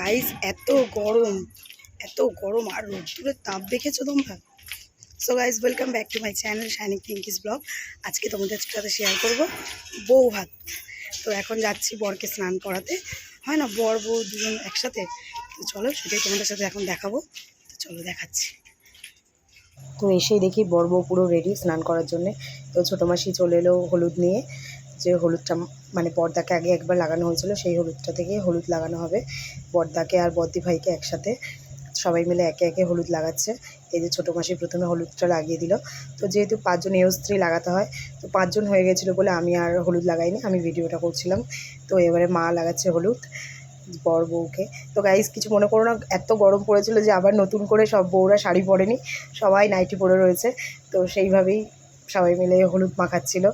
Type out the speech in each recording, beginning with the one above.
Guys এত গরম এত গরম আর রোদ্দুরের তাপ দেখেছ তোমরা? So guys welcome back to my channel shining Pinky's blog আজকে তোমাদের সাথে শেয়ার করব বউ ভাত। তো এখন যাচ্ছি বরকে স্নান করাতে। হয় না, বর, বউ দুজন একসাথে? তো চলো, সেটাই তোমাদের সাথে এখন দেখাবো। তো চলো দেখাচ্ছি। তো এসেই দেখি বর, বউ পুরো রেডি স্নান করার জন্যে। তো ছোটো মাসি চলে এলো হলুদ নিয়ে। যে হলুদটা মানে বর্দাকে আগে একবার লাগানো হয়েছিল, সেই হলুদটা থেকে হলুদ লাগানো হবে। বর্দাকে আর বদ্দি ভাইকে একসাথে সবাই মিলে একে একে হলুদ লাগাচ্ছে। এই যে ছোটো মাসি প্রথমে হলুদটা লাগিয়ে দিল। তো যেহেতু পাঁচজন এও স্ত্রী লাগাতে হয়, তো পাঁচজন হয়ে গেছিল বলে আমি আর হলুদ লাগাইনি, আমি ভিডিওটা করছিলাম। তো এবারে মা লাগাচ্ছে হলুদ বর বউকে। তো গাইজ কিছু মনে করো না, এত গরম পড়েছিল যে আবার নতুন করে সব বউরা শাড়ি পরেনি, সবাই নাইটি পরে রয়েছে। তো সেইভাবেই সবাই মিলে হলুদ মাখাচ্ছিল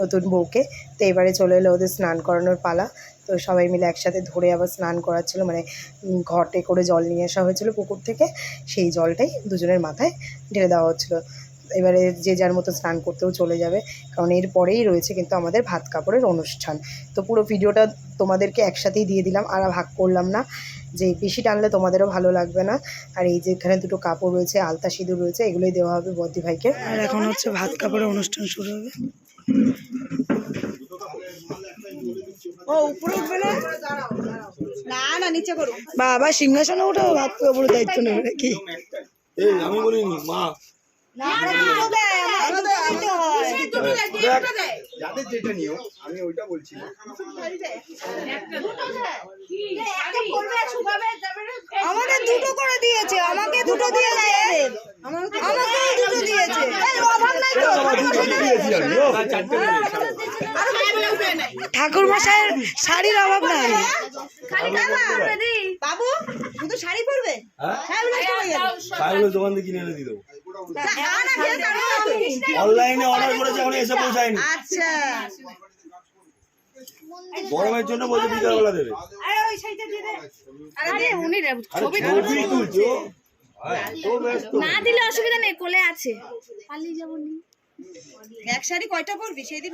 নতুন বউকে। তো এবারে চলে এলো ওদের স্নান করানোর পালা। তো সবাই মিলে একসাথে ধরে আবার স্নান করাচ্ছিল মানে ঘটে করে জল নিয়ে আসা হয়েছিল পুকুর থেকে। সেই জলটাই দুজনের মাথায় ঢেলে দেওয়া হচ্ছিল। এবারে যে যার মতো স্নান করতেও চলে যাবে। কারণ এর পরেই রয়েছে কিন্তু আমাদের ভাত কাপড়ের অনুষ্ঠান। তো পুরো ভিডিওটা তোমাদেরকে একসাথেই দিয়ে দিলাম, আর ভাগ করলাম না। যে বেশি টানলে তোমাদেরও ভালো লাগবে না। আর এই যে এখানে দুটো কাপড় রয়েছে আলতা সিঁদুর রয়েছে এগুলোই দেওয়া হবে বদ্দি ভাইকে। আর এখন হচ্ছে ভাত কাপড়ের অনুষ্ঠান শুরু হবে। ও উপরে উঠবে না? না না নিচে করুন বাবা সিংহাসনে উঠে ভাত কাপড়ের দায়িত্ব নেবে নাকি? এই আমি বলিনি মা। যাদের যেটা নিও আমি ওইটা বলছি আমাদের দুটো করে দিয়েছে আমাকে দুটো দিয়েছে আমাকে দুটো দিয়েছে অভাব নাই তো। ঠাকুর মশাইয়ের শাড়ির অভাব নাই বাবু শুধু শাড়ি পরবে হ্যাঁ? দোকান থেকে কিনে এনে দিয়ে দেবো অনলাইনে অর্ডার করেছে এখন এসে পৌঁছায়নি। আচ্ছা। গরমের জন্য বলছে বিকালবেলা দেবে। আরে উনি ছবি তুলছো। তো ব্যস্ত। না দিলে অসুবিধা নেই কোলে আছে। পালিয়ে যাব নি। এক শাড়ি কয়টা পরবি? সেই দিন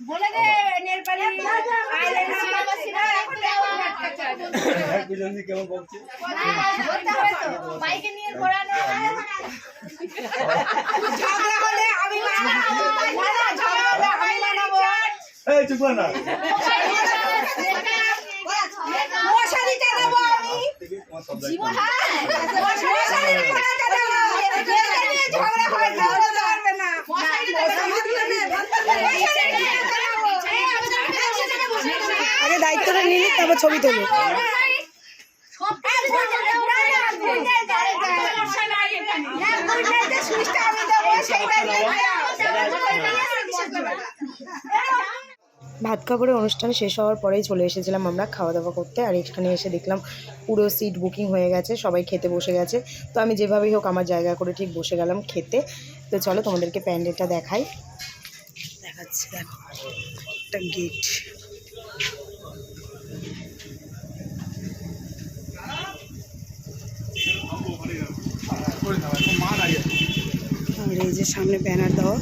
বলে দে নেল পিছন দিয়ে কেমন বকছে বাইকে নিয়ে ঘোরানো ঝগড়া হ্যাঁ, পারবে না। মশারিটা দেবো। আগে দায়িত্বটা তারপর ছবি তোলো। ভাত কাপড়ের অনুষ্ঠান শেষ হওয়ার পরেই চলে এসেছিলাম আমরা খাওয়া দাওয়া করতে, আর এখানে এসে দেখলাম পুরো সিট বুকিং হয়ে গেছে, সবাই খেতে বসে গেছে। তো আমি যেভাবেই হোক আমার জায়গা করে ঠিক বসে গেলাম খেতে। তো চলো তোমাদেরকে প্যান্ডেলটা দেখাই। দেখাচ্ছি, দেখো। একটা গেট আর এই যে সামনে ব্যানার দেওয়া।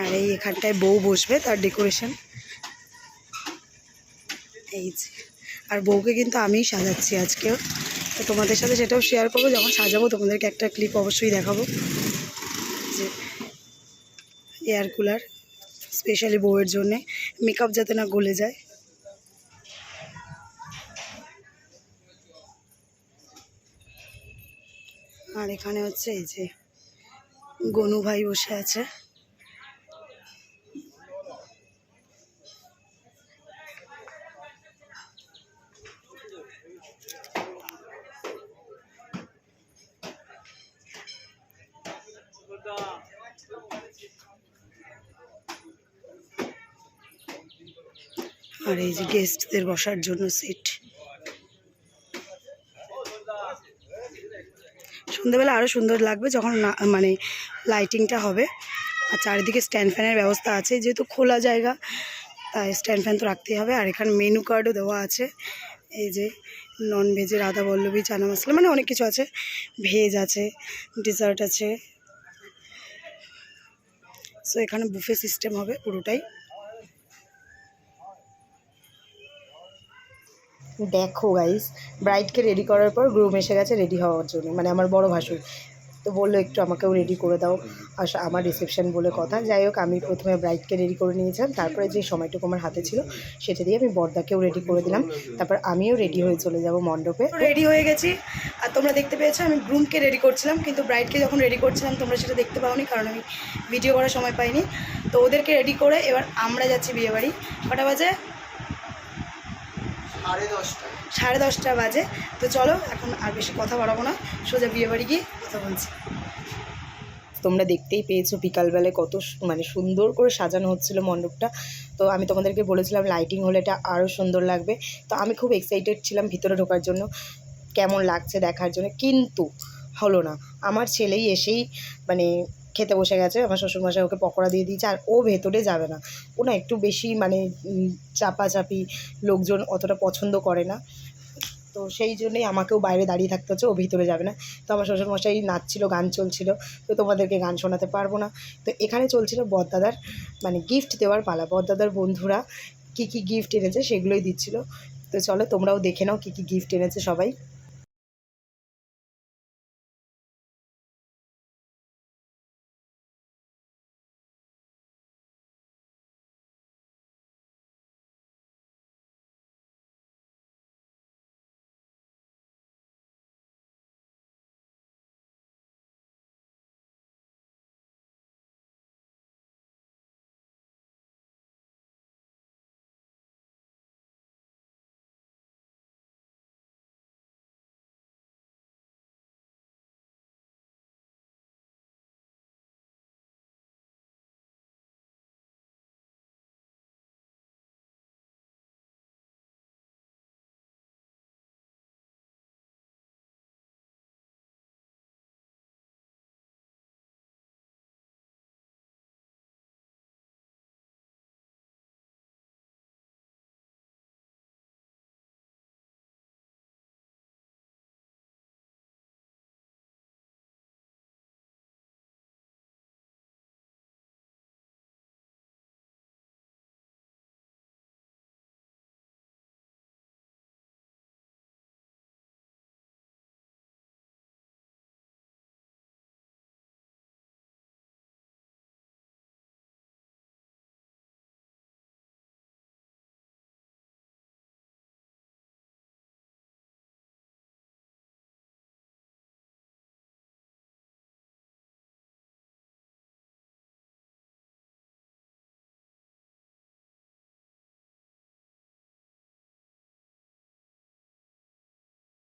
আর এই এখানটায় বউ বসবে তার ডেকোরেশন। এই যে। আর বউকে কিন্তু আমিই সাজাচ্ছি আজকেও তো তোমাদের সাথে সেটাও শেয়ার করব, যখন সাজাবো তোমাদেরকে একটা ক্লিপ অবশ্যই দেখাবো। যে এয়ার কুলার স্পেশালি বউয়ের জন্যে। মেকআপ যাতে না গলে যায়। আর এখানে হচ্ছে এই যে গনু ভাই বসে আছে। আর এই যে গেস্টদের বসার জন্য সিট সন্ধ্যেবেলা আরও সুন্দর লাগবে যখন মানে লাইটিংটা হবে। আর চারিদিকে স্ট্যান্ড ফ্যানের ব্যবস্থা আছে, যেহেতু খোলা জায়গা, তাই স্ট্যান্ড ফ্যান তো রাখতেই হবে। আর এখানে মেনু কার্ডও দেওয়া আছে। এই যে নন ভেজের আদা বল্লভী, চানা মশলা মানে অনেক কিছু আছে। ভেজ আছে ডেজার্ট আছে। সো এখানে বুফে সিস্টেম হবে পুরোটাই। দেখো গাইস ব্রাইডকে রেডি করার পর গ্রুম এসে গেছে রেডি হওয়ার জন্য মানে আমার বড় ভাসুর। তো বলল একটু আমাকেও রেডি করে দাও। আর আমার রিসেপশন বলে কথা। যাই হোক আমি প্রথমে ব্রাইডকে রেডি করে নিয়েছিলাম। তারপরে যে সময়টুকু আমার হাতে ছিল সেটা দিয়ে আমি বর্দাকেও রেডি করে দিলাম। তারপর আমিও রেডি হয়ে চলে যাব মণ্ডপে। রেডি হয়ে গেছি। আর তোমরা দেখতে পেয়েছ আমি গ্রুমকে রেডি করছিলাম। কিন্তু ব্রাইডকে যখন রেডি করছিলাম তোমরা সেটা দেখতে পাওনি কারণ আমি ভিডিও করার সময় পাইনি। তো ওদেরকে রেডি করে এবার আমরা যাচ্ছি বিয়েবাড়ি। কটা বাজে? সাড়ে দশটা বাজে। তো চলো, এখন আর বেশি কথা বাড়াবো না। সোজা বিয়েবাড়ি গিয়ে কথা বলছি। তোমরা দেখতেই পেয়েছ বিকালবেলায় কত মানে সুন্দর করে সাজানো হচ্ছিল মণ্ডপটা। তো আমি তোমাদেরকে বলেছিলাম লাইটিং হলে এটা আরও সুন্দর লাগবে। তো আমি খুব এক্সাইটেড ছিলাম ভিতরে ঢোকার জন্য, কেমন লাগছে দেখার জন্য। কিন্তু হলো না, আমার ছেলেই এসেই মানে খেতে বসে গেছে, আমার শ্বশুরমশাই ওকে পকোড়া দিয়ে দিয়েছে, আর ও ভেতরে যাবে না। ও না একটু বেশি মানে চাপাচাপি লোকজন অতটা পছন্দ করে না। তো সেই জন্যই আমাকেও বাইরে দাঁড়িয়ে থাকতে হচ্ছে, ও ভিতরে যাবে না। তো আমার শ্বশুরমশাই নাচছিল, গান চলছিল, তো তোমাদেরকে গান শোনাতে পারব না। তো এখানে চলছিল বদদাদার মানে গিফট দেওয়ার পালা। বদদাদার বন্ধুরা কী কী গিফট এনেছে সেগুলোই দিচ্ছিল। তো চলো তোমরাও দেখে নাও কী কী গিফট এনেছে সবাই।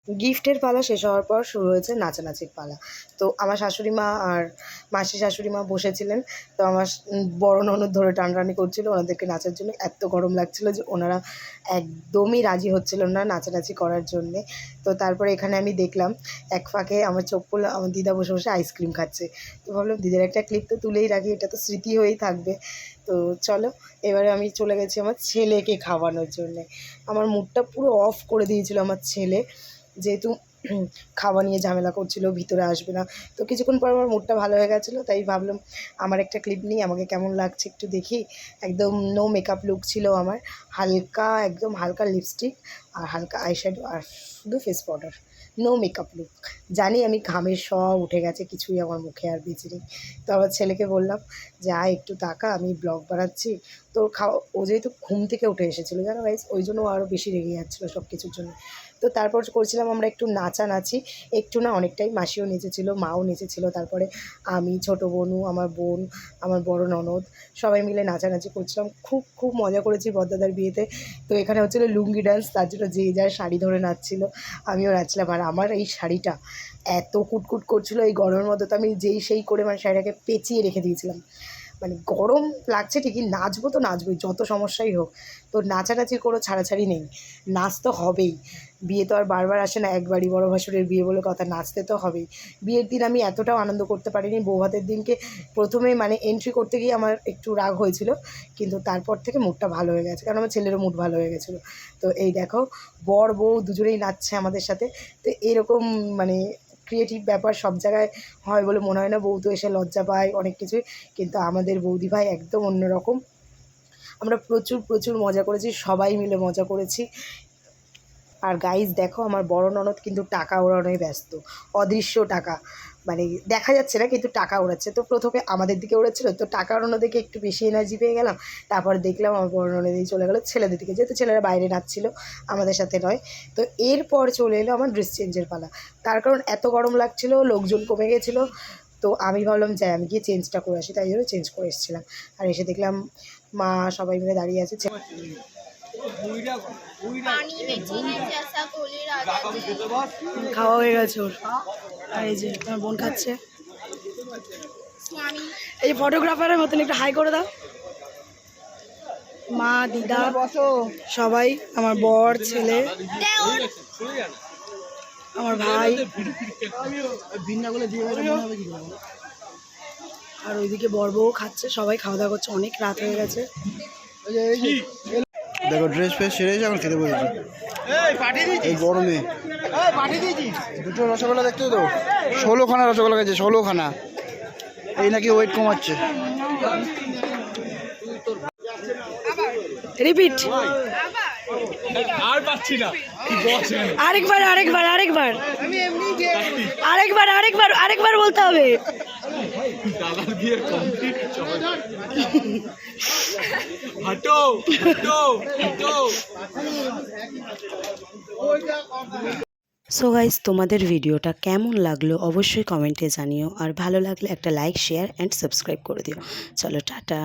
গিফটের পালা শেষ হওয়ার পর শুরু হয়েছে নাচানাচির পালা। তো আমার শাশুড়ি মা আর মাসি শাশুড়ি মা বসেছিলেন, তো আমার বড় ননদ ধরে টানটানি করছিল, ওনাদেরকে নাচার জন্য এত গরম লাগছিল যে ওনারা একদমই রাজি হচ্ছিল না নাচানাচি করার জন্যে। তো তারপরে এখানে আমি দেখলাম, এক ফাঁকে আমার চোখ পড়ল, আমার দিদা বসে বসে আইসক্রিম খাচ্ছে। তো ভাবলাম, দিদার একটা ক্লিপ তো তুলেই রাখি, এটা তো স্মৃতি হয়েই থাকবে। তো চলো, এবারে আমি চলে গেছি আমার ছেলেকে খাওয়ানোর জন্যে। আমার মুডটা পুরো অফ করে দিয়েছিল আমার ছেলে। যেহেতু খাওয়া নিয়ে ঝামেলা করছিল, ভিতরে আসবে না। তো কিছুক্ষণ পর আমার মুডটা ভালো হয়ে গেছিল, তাই ভাবলাম আমার একটা ক্লিপ নিই, আমাকে কেমন লাগছে একটু দেখি। একদম নো মেকআপ লুক ছিল আমার, হালকা, একদম হালকা লিপস্টিক আর হালকা আইশ্যাডো আর শুধু face powder no makeup look জানি আমি ঘামের সব উঠে গেছে, কিছুই আমার মুখে আর বেঁচে নেই। তো আমার ছেলেকে বললাম, যে আয় একটু তাকা, আমি ব্লগ বানাচ্ছি তো খাওয়া ও যেহেতু ঘুম থেকে উঠে এসেছিল, জানো গাইজ ওই জন্য আরও বেশি রেগে যাচ্ছিল সব কিছুর জন্য। তো তারপর করছিলাম আমরা একটু নাচানাচি। একটু না অনেকটাই মাসিও নেচেছিল, মাও নেচেছিল। তারপরে আমি, ছোটো বোনু, আমার বোন, আমার বড় ননদ, সবাই মিলে নাচানাচি করছিলাম। খুব খুব মজা করেছি বদ্দাদার বিয়েতে। তো এখানে হচ্ছিল লুঙ্গি ডান্স তার জন্য যে যার শাড়ি ধরে নাচছিল, আমিও নাচছিলাম আর আমার এই শাড়িটা এত কুটকুট করছিল, এই গরমের মধ্যে তো আমি যেই, সেই করে মানে শাড়িটাকে পেঁচিয়ে রেখে দিয়েছিলাম। মানে গরম লাগছে ঠিকই, নাচবো তো নাচবোই, যত সমস্যাই হোক। তো নাচানাচির কোনো ছাড়াছাড়ি নেই, নাচ তো হবেই। বিয়ে তো আর বারবার আসে না, একবারই বড় ভাসুরের বিয়ে বলে কথা, নাচতে তো হবেই। বিয়ের দিন আমি এতটাও আনন্দ করতে পারিনি, বৌভাতের দিনকে প্রথমে মানে এন্ট্রি করতে গিয়ে আমার একটু রাগ হয়েছিল, কিন্তু তারপর থেকে মুডটা ভালো হয়ে গেছে, কারণ আমার ছেলেরও মুড ভালো হয়ে গেছিল। তো এই দেখো, বর, বউ দুজনেই নাচছে আমাদের সাথে। তো এরকম মানে ক্রিয়েটিভ ব্যাপার সব জায়গায় হয় বলে মনে হয় না। তো এসে লজ্জা পায় অনেক কিছুই। কিন্তু আমাদের বৌদি ভাই একদম অন্যরকম। আমরা প্রচুর প্রচুর মজা করেছি, সবাই মিলে মজা করেছি। আর গাইজ দেখো আমার বড় ননদ কিন্তু টাকা ওড়ানোয় ব্যস্ত। অদৃশ্য টাকা। মানে দেখা যাচ্ছে না কিন্তু টাকা ওড়াচ্ছে। তো প্রথমে আমাদের দিকে ওড়াচ্ছিল, তো টাকা ওড়ানো দেখে একটু বেশি এনার্জি পেয়ে গেলাম। তারপর দেখলাম আমার বড় ননদেই চলে গেলো ছেলেদের দিকে। যেহেতু ছেলেরা বাইরে নাচছিল, আমাদের সাথে নয়। তো এরপর চলে এলো আমার ড্রেস চেঞ্জের পালা। তার কারণ এত গরম লাগছিল, লোকজন কমে গেছিল। তো আমি ভাবলাম, যাই, আমি গিয়ে চেঞ্জটা করে আসি। তাই জন্য চেঞ্জ করে এসেছিলাম। আর এসে দেখলাম মা সবাই মিলে দাঁড়িয়ে আছে। খাওয়া হয়ে গেছে ওর। এই যে তোমার বোন খাচ্ছে। এই যে ফটোগ্রাফারের মতন একটু হাই করে দাও। মা দিদা সবাই আমার বর ছেলে আমার ভাই। আর ওইদিকে বর বউ খাচ্ছে সবাই খাওয়া দাওয়া করছে অনেক রাত হয়ে গেছে। দেখো ড্রেস ফ্রেস সেরে এখন খেতে বসেছি। এই গরমে। দুটো রসগোল্লা দেখতে তো। ষোলোখানা রসগোল্লা গেছে ষোলোখানা। এই নাকি ওয়েট কমাচ্ছে। রিপিট। আর পাচ্ছি না। আরেকবার আরেকবার আরেকবার। আরেকবার আরেকবার আরেকবার বলতে হবে। সো গাইজ তোমাদের ভিডিওটা কেমন লাগল অবশ্যই কমেন্টে জানিও আর ভালো লাগলে একটা লাইক শেয়ার অ্যান্ড সাবস্ক্রাইব করে দিও। চলো টাটা।